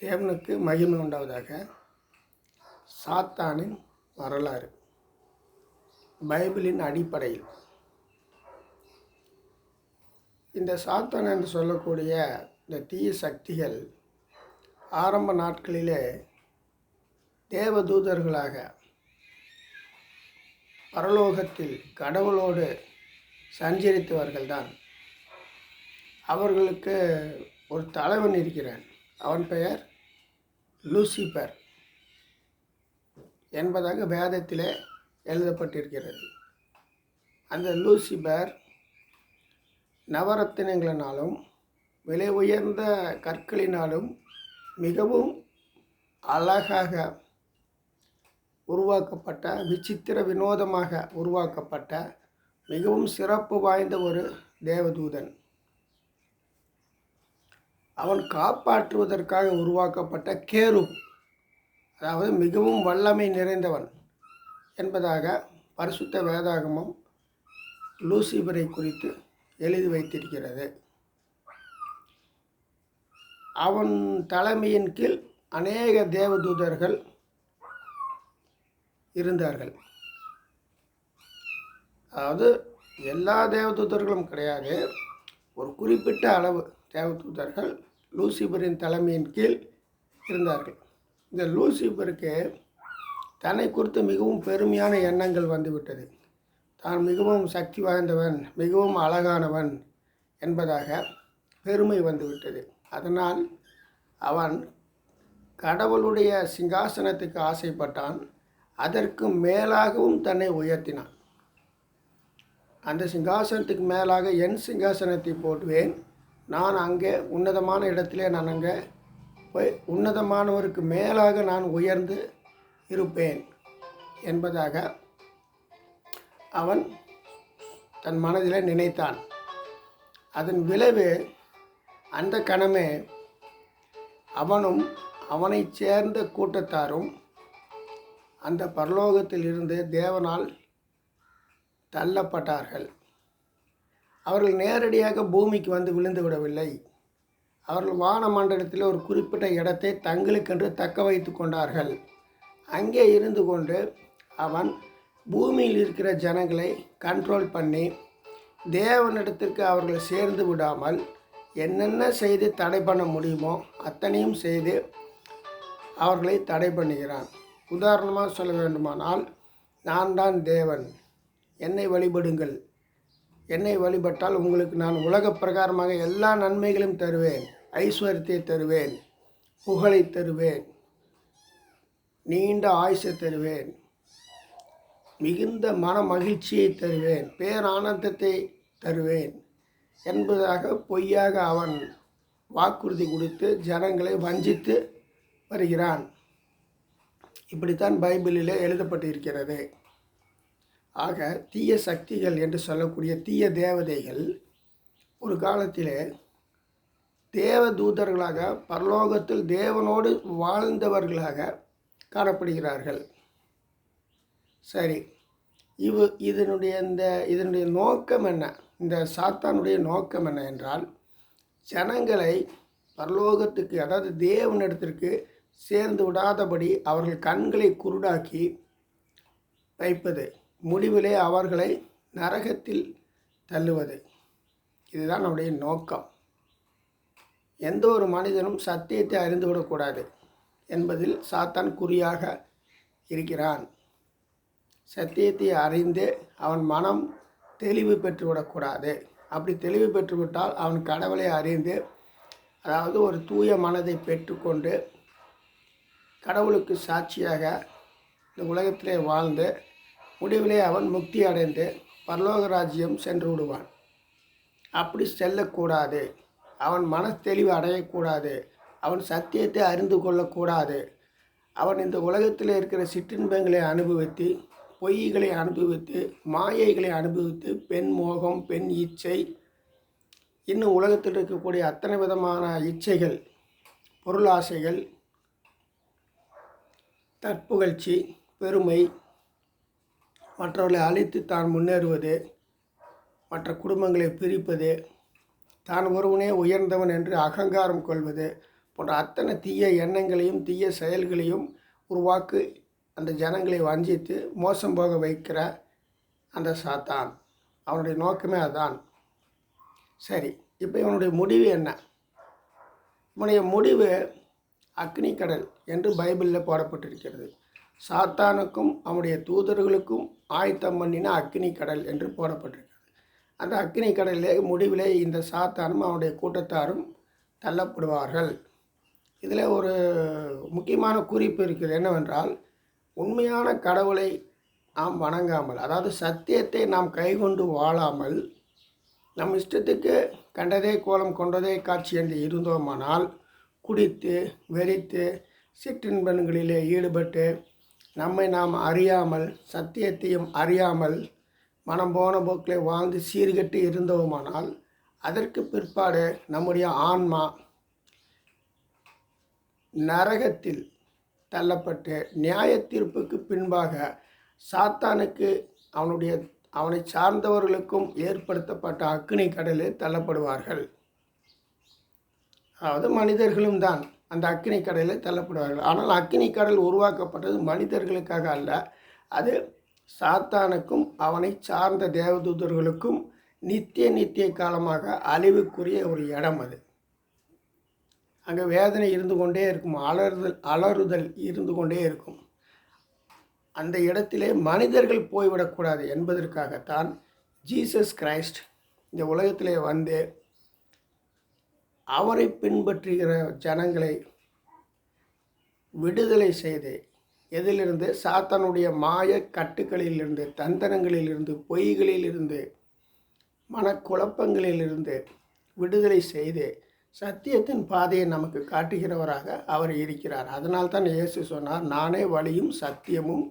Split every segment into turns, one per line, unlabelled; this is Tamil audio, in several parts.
தேவனுக்கு மகிமை உண்டாவதாக சாத்தானின் வரலாறு. பைபிளின் அடிப்படையில். இந்த சாத்தான் என்று சொல்லக்கூடிய இந்த தீய சக்திகள் ஆரம்ப நாட்களிலே தேவதூதர்களாக பரலோகத்தில் கடவுளோடு சஞ்சரித்தவர்கள்தான். அவர்களுக்கு ஒரு தலைவன் இருக்கிறான். அவன் பெயர் லூசிபர் என்பதாக வேதத்திலே எழுதப்பட்டிருக்கிறது. அந்த லூசிபர் நவரத்தினங்களினாலும் விலை உயர்ந்த கற்களினாலும் மிகவும் அழகாக உருவாக்கப்பட்ட விசித்திர வினோதமாக உருவாக்கப்பட்ட மிகவும் சிறப்பு வாய்ந்த ஒரு தேவதூதன். அவன் காப்பாற்றுவதற்காக உருவாக்கப்பட்ட கேரு அதாவது மிகவும் வல்லமை நிறைந்தவன் என்பதாக பரிசுத்த வேதாகமம் லூசிபரை குறித்து எழுதி வைத்திருக்கிறது. அவன் தலைமையின் கீழ் அநேக தேவதூதர்கள் இருந்தார்கள். அதாவது எல்லா தேவதூதர்களும் கிடையாது ஒரு குறிப்பிட்ட அளவு தேவதூதர்கள் லூசிபரின் தலைமையின் கீழ் இருந்தார்கள். இந்த லூசிபருக்கு தன்னை குறித்து மிகவும் பெருமையான எண்ணங்கள் வந்துவிட்டது. தான் மிகவும் சக்தி வாய்ந்தவன் மிகவும் அழகானவன் என்பதாக பெருமை வந்துவிட்டது. அதனால் அவன் கடவுளுடைய சிங்காசனத்துக்கு ஆசைப்பட்டான். அதற்கு மேலாகவும் தன்னை உயர்த்தினான். அந்த சிங்காசனத்துக்கு மேலாக என் சிங்காசனத்தை போட்டுவேன். நான் அங்கே உன்னதமான இடத்திலே நான் அங்கே போய் உன்னதமானவருக்கு மேலாக நான் உயர்ந்து இருப்பேன் என்பதாக அவன் தன் மனதில் நினைத்தான். அதன் விளைவு அந்த கணமே அவனும் அவனைச் சேர்ந்த கூட்டத்தாரும் அந்த பரலோகத்தில் இருந்து தேவனால் தள்ளப்பட்டார்கள். அவர்கள் நேரடியாக பூமிக்கு வந்து விழுந்து விடவில்லை அவர்கள் வானமண்டலத்தில் ஒரு குறிப்பிட்ட இடத்தை தங்களுக்கென்று தக்க வைத்து கொண்டார்கள். அங்கே இருந்து கொண்டு அவன் பூமியில் இருக்கிற ஜனங்களை கண்ட்ரோல் பண்ணி தேவனிடத்திற்கு அவர்கள் சேர்ந்து விடாமல் என்னென்ன செய்து தடை பண்ண முடியுமோ அத்தனையும் செய்து அவர்களை தடை பண்ணுகிறான். உதாரணமாக சொல்ல வேண்டுமானால் நான் தான் தேவன். என்னை வழிபடுங்கள். என்னை வழிபட்டால் உங்களுக்கு நான் உலக பிரகாரமாக எல்லா நன்மைகளையும் தருவேன். ஐஸ்வர்யத்தை தருவேன். புகழை தருவேன். நீண்ட ஆயுசை தருவேன். மிகுந்த மன மகிழ்ச்சியை தருவேன். பேரானந்தத்தை தருவேன். என்பதாக பொய்யாக அவன் வாக்குறுதி கொடுத்து ஜனங்களை வஞ்சித்து வருகிறான். இப்படித்தான் பைபிளிலே எழுதப்பட்டிருக்கிறது. ஆக தீய சக்திகள் என்று சொல்லக்கூடிய தீய தேவதைகள் ஒரு காலத்தில் தேவ தூதர்களாக பரலோகத்தில் தேவனோடு வாழ்ந்தவர்களாக காணப்படுகிறார்கள். சரி இவ் இதனுடைய இந்த இதனுடைய நோக்கம் என்ன? இந்த சாத்தானுடைய நோக்கம் என்ன என்றால் ஜனங்களை பரலோகத்துக்கு அதாவது தேவனிடத்திற்கு சேர்ந்து விடாதபடி அவர்கள் கண்களை குருடாக்கி வைப்பது. முடிவிலே அவர்களை நரகத்தில் தள்ளுவது. இதுதான் நம்முடைய நோக்கம். எந்த ஒரு மனிதனும் சத்தியத்தை அறிந்துவிடக்கூடாது என்பதில் சாத்தான் குறியாக இருக்கிறான். சத்தியத்தை அறிந்து அவன் மனம் தெளிவு பெற்றுவிடக்கூடாது. அப்படி தெளிவு பெற்றுவிட்டால் அவன் கடவுளை அறிந்து அதாவது ஒரு தூய மனதை பெற்றுக்கொண்டு கடவுளுக்கு சாட்சியாக இந்த உலகத்திலே வாழ்ந்து முடிவிலே அவன் முக்தி அடைந்து பரலோக ராஜ்யம் சென்று விடுவான். அப்படி செல்லக்கூடாது. அவன் மனத்தெளிவு தெளிவு அடையக்கூடாது. அவன் சத்தியத்தை அறிந்து கொள்ளக்கூடாது. அவன் இந்த உலகத்தில் இருக்கிற சிற்றின்பங்களை அனுபவித்து பொய்களை அனுபவித்து மாயைகளை அனுபவித்து பெண் மோகம் பெண் இச்சை இன்னும் உலகத்தில் இருக்கக்கூடிய அத்தனை விதமான இச்சைகள் பொருளாசைகள் தற்புகழ்ச்சி பெருமை மற்றவர்களை அழித்து தான் முன்னேறுவது மற்ற குடும்பங்களை பிரிப்பது தான் ஒருவனே உயர்ந்தவன் என்று அகங்காரம் கொள்வது போன்ற அத்தனை தீய எண்ணங்களையும் தீய செயல்களையும் உருவாக்கு அந்த ஜனங்களை வஞ்சித்து மோசம் போக வைக்கிற அந்த சாத்தான். அவனுடைய நோக்கமே அதான். சரி இப்போ இவனுடைய முடிவு என்ன? இவனுடைய முடிவு அக்னி கடல் என்று பைபிளில் போடப்பட்டிருக்கிறது. சாத்தானுக்கும் அவனுடைய தூதர்களுக்கும் ஆயத்தம் பண்ணின அக்னி கடல் என்று போடப்பட்டிருக்கிறது. அந்த அக்னி கடலிலே முடிவிலே இந்த சாத்தானும் அவனுடைய கூட்டத்தாரும் தள்ளப்படுவார்கள். இதில் ஒரு முக்கியமான குறிப்பு இருக்குது. என்னவென்றால் உண்மையான கடவுளை நாம் வணங்காமல் அதாவது சத்தியத்தை நாம் கைகொண்டு வாழாமல் நம் இஷ்டத்துக்கு கண்டதே கோலம் கொண்டதே காட்சி என்று இருந்தோமானால் குடித்து வெறித்து சிற்றின்பன்களிலே ஈடுபட்டு நம்மை நாம் அறியாமல் சத்தியத்தையும் அறியாமல் மனம் போன போக்கில் வாழ்ந்து சீர்கட்டி இருந்தோமானால் அதற்கு பிற்பாடு நம்முடைய ஆன்மா நரகத்தில் தள்ளப்பட்டு நியாய தீர்ப்புக்கு பின்பாக சாத்தானுக்கு அவனுடைய அவனை சார்ந்தவர்களுக்கும் ஏற்படுத்தப்பட்ட அக்னி கடலில் தள்ளப்படுவார்கள். அதாவது மனிதர்களும் தான். அந்த அக்னி கடலில் தள்ளப்படுவார்கள். ஆனால் அக்னி கடல் உருவாக்கப்பட்டது மனிதர்களுக்காக அல்ல. அது சாத்தானுக்கும் அவனை சார்ந்த தேவதூதர்களுக்கும் நித்திய நித்திய காலமாக அழிவுக்குரிய ஒரு இடம் அது. அங்கே வேதனை இருந்து கொண்டே இருக்கும் அலறுதல் அலறுதல் இருந்து கொண்டே இருக்கும். அந்த இடத்திலே மனிதர்கள் போய்விடக்கூடாது என்பதற்காகத்தான் ஜீசஸ் கிரைஸ்ட் இந்த உலகத்திலே வந்து அவரை பின்பற்றுகிற ஜனங்களை விடுதலை செய்து எதிலிருந்து சாத்தானுடைய மாய கட்டுக்களிலிருந்து தந்தனங்களிலிருந்து பொய்களிலிருந்து மனக்குழப்பங்களிலிருந்து விடுதலை செய்து சத்தியத்தின் பாதையை நமக்கு காட்டுகிறவராக அவர் இருக்கிறார். அதனால் தான் இயேசு சொன்னார் நானே வழியும் சத்தியமும்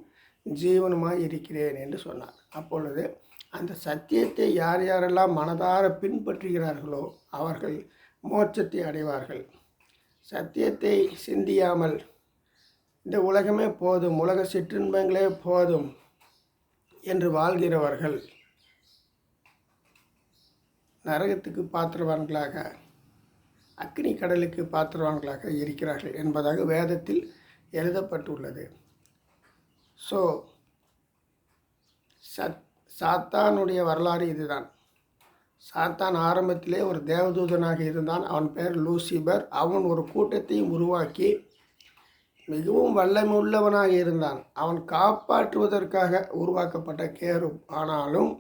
ஜீவனுமாய் இருக்கிறேன் என்று சொன்னார். அப்பொழுது அந்த சத்தியத்தை யார் யாரெல்லாம் மனதார பின்பற்றுகிறார்களோ அவர்கள் மோட்சத்தை அடைவார்கள். சத்தியத்தை சிந்தியாமல் இந்த உலகமே போதும் உலக சிற்றின்பங்களே போதும் என்று வாழ்கிறவர்கள் நரகத்துக்கு பாத்திரவான்களாக அக்னி கடலுக்கு பாத்திரவான்களாக இருக்கிறார்கள் என்பதாக வேதத்தில் எழுதப்பட்டுள்ளது. ஸோ சத் சாத்தானுடைய வரலாறு இதுதான். சாத்தான் ஆரம்பத்திலே ஒரு தேவதூதனாக இருந்தான். அவன் பெயர் லூசிபர். அவன் ஒரு கூட்டத்தையும் உருவாக்கி மிகவும் வல்லமை உள்ளவனாக இருந்தான். அவன் காப்பாற்றுவதற்காக உருவாக்கப்பட்ட கேரும் ஆனாலும்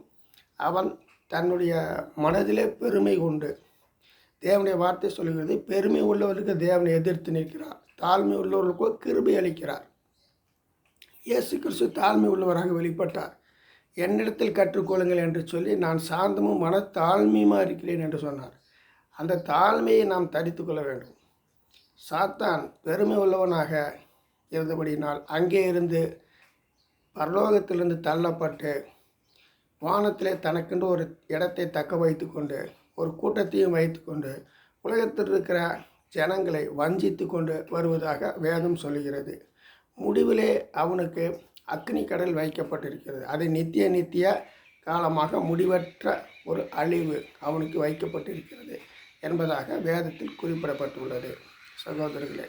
அவன் தன்னுடைய மனதிலே பெருமை கொண்டு தேவனுடைய வார்த்தை சொல்கிறது பெருமை உள்ளவருக்கு தேவனை எதிர்த்து நிற்கிறார். தாழ்மை உள்ளவர்களுக்கோ கிருபை அளிக்கிறார். இயேசு கிறிஸ்து தாழ்மை உள்ளவராக வெளிப்பட்டார். என்னிடத்தில் கற்றுக்கொள்ளுங்கள் என்று சொல்லி நான் சாந்தமும் மன தாழ்மையுமாக இருக்கிறேன் என்று சொன்னார். அந்த தாழ்மையை நாம் தடித்து கொள்ள வேண்டும். சாத்தான் பெருமை உள்ளவனாக இருந்தபடியினால் அங்கே இருந்து பரலோகத்திலிருந்து தள்ளப்பட்டு வானத்திலே தனக்கென்று ஒரு இடத்தை தக்க வைத்து கொண்டு ஒரு கூட்டத்தையும் வைத்துக்கொண்டு உலகத்தில் இருக்கிற ஜனங்களை வஞ்சித்து கொண்டு வருவதாக வேதம் சொல்லுகிறது. முடிவிலே அவனுக்கு அக்னி கடல் வைக்கப்பட்டிருக்கிறது. அது நித்திய நித்திய காலமாக முடிவற்ற ஒரு அழிவு அவனுக்கு வைக்கப்பட்டிருக்கிறது என்பதாக வேதத்தில் குறிப்பிடப்பட்டுள்ளது. சகோதரர்களே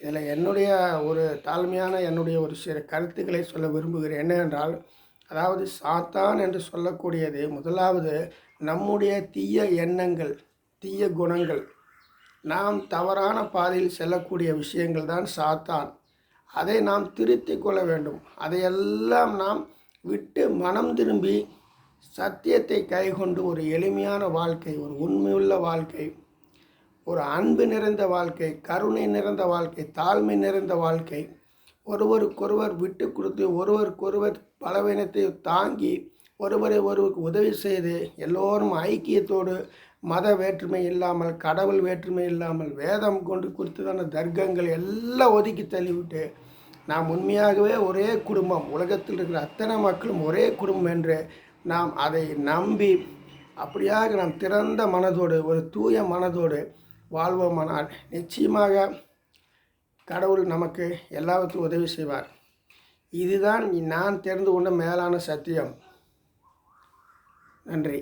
இதில் என்னுடைய ஒரு தாழ்மையான என்னுடைய ஒரு சில கருத்துக்களை சொல்ல விரும்புகிறேன். என்னவென்றால் அதாவது சாத்தான் என்று சொல்லக்கூடியது முதலாவது நம்முடைய தீய எண்ணங்கள் தீய குணங்கள் நாம் தவறான பாதையில் செல்லக்கூடிய விஷயங்கள் தான் சாத்தான். அதை நாம் திருத்தி கொள்ள வேண்டும். அதையெல்லாம் நாம் விட்டு மனம் திரும்பி சத்தியத்தை கைகொண்டு ஒரு எளிமையான வாழ்க்கை ஒரு உண்மையுள்ள வாழ்க்கை ஒரு அன்பு நிறைந்த வாழ்க்கை கருணை நிறைந்த வாழ்க்கை தாழ்மை நிறைந்த வாழ்க்கை ஒருவருக்கொருவர் விட்டு கொடுத்து ஒருவருக்கொருவர் பலவீனத்தை தாங்கி ஒருவரை ஒருவருக்கு உதவி செய்து எல்லோரும் ஐக்கியத்தோடு மத வேற்றுமை இல்லாமல் கடவுள் வேற்றுமை இல்லாமல் வேதம் கொண்டு குறித்ததான தர்க்கங்கள் எல்லாம் ஒதுக்கி தள்ளிவிட்டு நாம் உண்மையாகவே ஒரே குடும்பம் உலகத்தில் இருக்கிற அத்தனை மக்களும் ஒரே குடும்பம் என்று நாம் அதை நம்பி அப்படியாக நாம் திறந்த மனதோடு ஒரு தூய மனதோடு வாழ்வோமானால் நிச்சயமாக கடவுள் நமக்கு எல்லாவற்றும் உதவி செய்வார். இதுதான் நான் தெரிந்து கொண்ட மேலான சத்தியம். நன்றி.